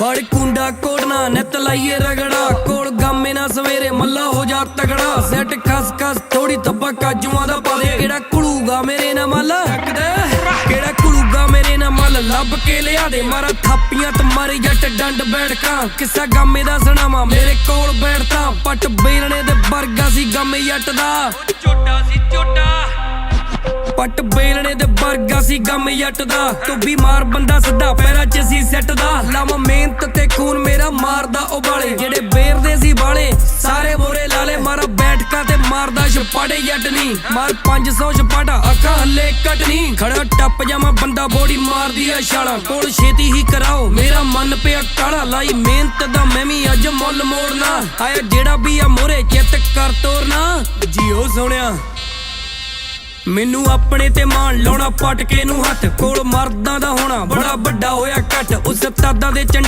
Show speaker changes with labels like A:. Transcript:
A: ਫੜ ਕੁੰਡਾ ਕੋੜਨਾ ਨਿਤ ਲਾਈਏ ਰਗੜਾ। ਕੋਲ ਗਾਮੇ ਨਾ ਸਵੇਰੇ ਮੱਲਾ ਹੋ ਜਾ ਤਗੜਾ। ਸੈਟ ਖਸ ਖਸ ਥੋੜੀ ਤੱਬਾ ਕਾਜੂਆਂ ਦਾ ਪਾ ਦੇ। ਕਿਹੜਾ ਕੁਲੂਗਾ ਮੇਰੇ ਨਾਲ ਮੱਲ? ਕਿਹੜਾ ਕੁਲੂਗਾ ਮੇਰੇ ਨਾਲ ਮੱਲ? ਲੱਭ ਕੇ ਲਿਆ ਦੇ ਮਾਰਾ ਥਾਪੀਆਂ ਤੇ ਮਾਰੇ ਜੱਟ ਡੰਡ ਬੈਠਕਾਂ। ਕਿੱਸਾ ਗਾਮੇ ਦਾ ਸੁਣਾਵਾ? ਮੇਰੇ ਕੋਲ ਬੈਠਦਾ। ਪੱਟ ਬੇਲਣੇ ਦੇ ਵਰਗਾ ਸੀ ਗਾਮੇ ਜੱਟ ਦਾ
B: ਝੋਟਾ ਸੀ ਝੋਟਾ
A: ਪੱਟ ਬੇਲਣੇ ਦੇ ਵਰਗਾ ਸੀ ਗਮ ਜੱਟ ਦਾ ਤੂੰ ਬਿਮਾਰ ਬੰਦਾ ਸਿੱਧਾ ਪੈਰਾਂ 'ਚ ਸੀ ਸੈੱਟ ਦਾ। ਲਾਵਾਂ ਮਾਰਦਾ ਉਬਾਲੇ, ਜਿਹੜੇ ਬੇਰਦੇ ਸੀ ਵਾਲੇ ਸਾਰੇ ਬੋਰੇ ਲਾਲੇ ਮਾਰਾ ਬੈਠਕਾਂ ਤੇ ਮਾਰਦਾ ਛਪਾੜੇ ਜੱਟ ਨਹੀਂ ਮਾਰ 500 ਛਪਾੜਾ ਅੱਖਾਂ ਹੱਲੇ ਕੱਟਣੀ ਖੜਾ ਟੱਪ ਜਾਵਾਂ, ਬੰਦਾ ਬੋੜੀ ਮਾਰਦੀ ਆ ਛਾਲਾਂ। ਕੋਲ ਛੇਤੀ ਹੀ ਕਰਾਓ, ਮੇਰਾ ਮਨ ਪਿਆ ਕਾਲਾ। ਲਾਈ ਮਿਹਨਤ ਦਾ ਮੈਂ ਵੀ ਅੱਜ ਮੁੱਲ ਮੋੜਨਾ। ਆਇਆ ਜਿਹੜਾ ਵੀ ਆ ਮੋਰੇ, ਚਿੱਤ ਕਰ ਤੋਰਨਾ। ਜੀਓ ਸੋਹਣਿਆ, ਮੈਨੂੰ ਆਪਣੇ ਤੇ ਮਾਣ ਲਾਉਣਾ, ਪਟਕੇ ਨੂੰ ਹੱਥ। ਕੋਲ ਮਰਦਾਂ ਦਾ ਹੋਣਾ, ਬੜਾ ਵੱਡਾ ਹੋਇਆ ਕੱਟ ਉਸ ਤਾਦਾਂ ਦੇ